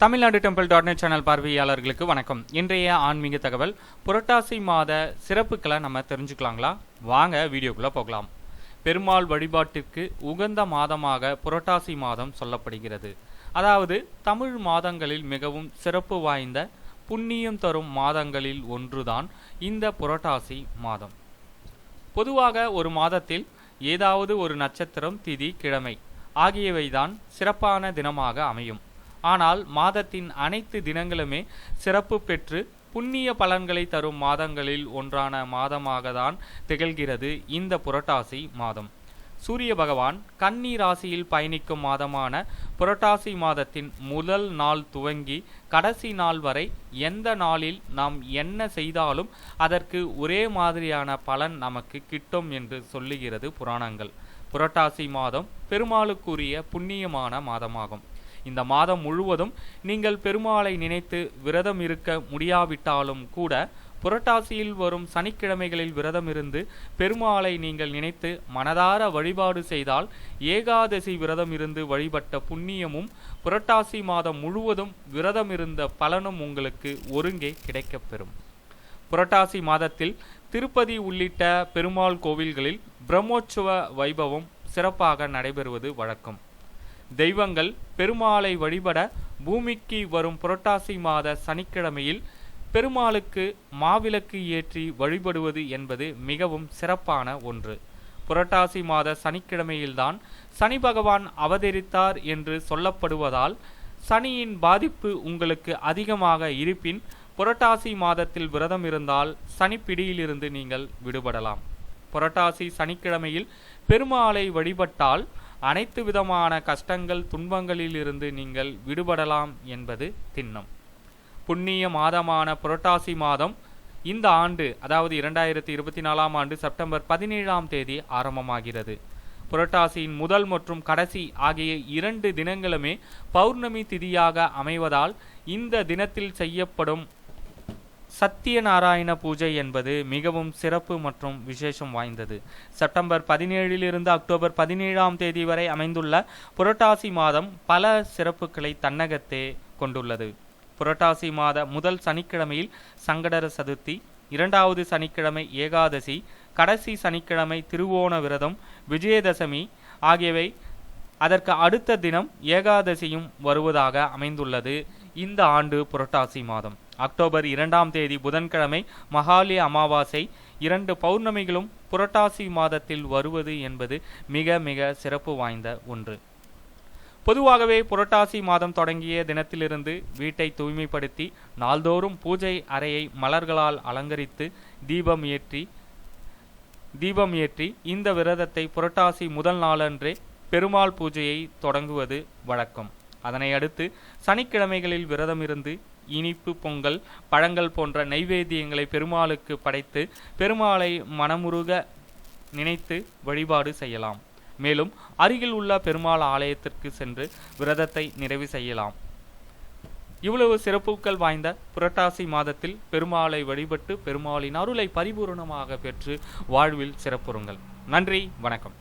Tamil Nadu temple dot net channel பார்வையாளர்களுக்கு வணக்கம். இன்றைய ஆன்மீக தகவல் புரட்டாசி மாத சிறப்புகளை நம்ம தெரிஞ்சுக்கலாங்களா? வாங்க வீடியோக்குள்ளே போகலாம். பெருமாள் வழிபாட்டிற்கு உகந்த மாதமாக புரட்டாசி மாதம் சொல்லப்படுகிறது. அதாவது தமிழ் மாதங்களில் மிகவும் சிறப்பு வாய்ந்த புண்ணியம் தரும் மாதங்களில் ஒன்றுதான் இந்த புரட்டாசி மாதம். பொதுவாக ஒரு மாதத்தில் ஏதாவது ஒரு நட்சத்திரம் திதி கிழமை ஆகியவைதான் சிறப்பான தினமாக அமையும். ஆனால் மாதத்தின் அனைத்து தினங்களுமே சிறப்பு பெற்று புண்ணிய பலன்களை தரும் மாதங்களில் ஒன்றான மாதமாக தான் திகழ்கிறது இந்த புரட்டாசி மாதம். சூரிய பகவான் கன்னி ராசியில் பயணிக்கும் மாதமான புரட்டாசி மாதத்தின் முதல் நாள் துவங்கி கடைசி நாள் வரை எந்த நாளில் நாம் என்ன செய்தாலும் அதற்கு ஒரே மாதிரியான பலன் நமக்கு கிட்டும் என்று சொல்லுகிறது புராணங்கள். புரட்டாசி மாதம் பெருமாளுக்குரிய புண்ணியமான மாதமாகும். இந்த மாதம் முழுவதும் நீங்கள் பெருமாளை நினைத்து விரதம் இருக்க முடியாவிட்டாலும் கூட புரட்டாசியில் வரும் சனிக்கிழமைகளில் விரதம் இருந்து பெருமாளை நீங்கள் நினைத்து மனதார வழிபாடு செய்தால் ஏகாதசி விரதம் இருந்து வழிபட்ட புண்ணியமும் புரட்டாசி மாதம் முழுவதும் விரதம் இருந்த பலனும் உங்களுக்கு ஒருங்கே கிடைக்கப்பெறும். புரட்டாசி மாதத்தில் திருப்பதி உள்ளிட்ட பெருமாள் கோவில்களில் பிரம்மோற்சவ வைபவம் சிறப்பாக நடைபெறுவது வழக்கம். தெய்வங்கள் பெருமாளை வழிபட பூமிக்கு வரும் புரட்டாசி மாத சனிக்கிழமையில் பெருமாளுக்கு மாவிளக்கு ஏற்றி வழிபடுவது என்பது மிகவும் சிறப்பான ஒன்று. புரட்டாசி மாத சனிக்கிழமையில்தான் சனி பகவான் அவதரித்தார் என்று சொல்லப்படுவதால் சனியின் பாதிப்பு உங்களுக்கு அதிகமாக இருப்பின் புரட்டாசி மாதத்தில் விரதம் இருந்தால் சனி பிடியிலிருந்து நீங்கள் விடுபடலாம். புரட்டாசி சனிக்கிழமையில் பெருமாளை வழிபட்டால் அனைத்து விதமான கஷ்டங்கள் துன்பங்களிலிருந்து நீங்கள் விடுபடலாம் என்பது திண்ணம். புண்ணிய மாதமான புரட்டாசி மாதம் இந்த ஆண்டு அதாவது இரண்டாயிரத்தி இருபத்தி நாலாம் ஆண்டு செப்டம்பர் பதினேழாம் தேதி ஆரம்பமாகிறது. புரட்டாசியின் முதல் மற்றும் கடைசி ஆகிய இரண்டு தினங்களுமே பௌர்ணமி திதியாக அமைவதால் இந்த தினத்தில் செய்யப்படும் சத்தியநாராயண பூஜை என்பது மிகவும் சிறப்பு மற்றும் விசேஷம் வாய்ந்தது. செப்டம்பர் பதினேழிலிருந்து அக்டோபர் பதினேழாம் தேதி வரை அமைந்துள்ள புரட்டாசி மாதம் பல சிறப்புகளை தன்னகத்தே கொண்டுள்ளது. புரட்டாசி மாத முதல் சனிக்கிழமையில் சங்கடர சதுர்த்தி இரண்டாவது சனிக்கிழமை ஏகாதசி கடைசி சனிக்கிழமை திருவோண விரதம் விஜயதசமி ஆகியவை அதற்கு அடுத்த தினம் ஏகாதசியும் வருவதாக அமைந்துள்ளது இந்த ஆண்டு புரட்டாசி மாதம். அக்டோபர் இரண்டாம் தேதி புதன்கிழமை மகாலி அமாவாசை. இரண்டு பௌர்ணமிகளும் புரட்டாசி மாதத்தில் வருவது என்பது மிக மிக சிறப்பு வாய்ந்த ஒன்று. பொதுவாகவே புரட்டாசி மாதம் தொடங்கிய தினத்திலிருந்து வீட்டை தூய்மைப்படுத்தி நாள்தோறும் பூஜை அறையை மலர்களால் அலங்கரித்து தீபம் ஏற்றி தீபம் ஏற்றி இந்த விரதத்தை புரட்டாசி முதல் நாளன்றே பெருமாள் பூஜையை தொடங்குவது வழக்கம். அதனை அடுத்து சனிக்கிழமைகளில் விரதம் இருந்து இனிப்பு பொங்கல் பழங்கள் போன்ற நைவேத்தியங்களை பெருமாளுக்கு படைத்து பெருமாளை மனமுருக நினைத்து வழிபாடு செய்யலாம். மேலும் அருகில் உள்ள பெருமாள் ஆலயத்திற்கு சென்று விரதத்தை நிறைவு செய்யலாம். இவ்வளவு சிறப்புகள் வாய்ந்த புரட்டாசி மாதத்தில் பெருமாளை வழிபட்டு பெருமாளின் அருளை பரிபூரணமாக பெற்று வாழ்வில் சிறப்புறுங்கள். நன்றி வணக்கம்.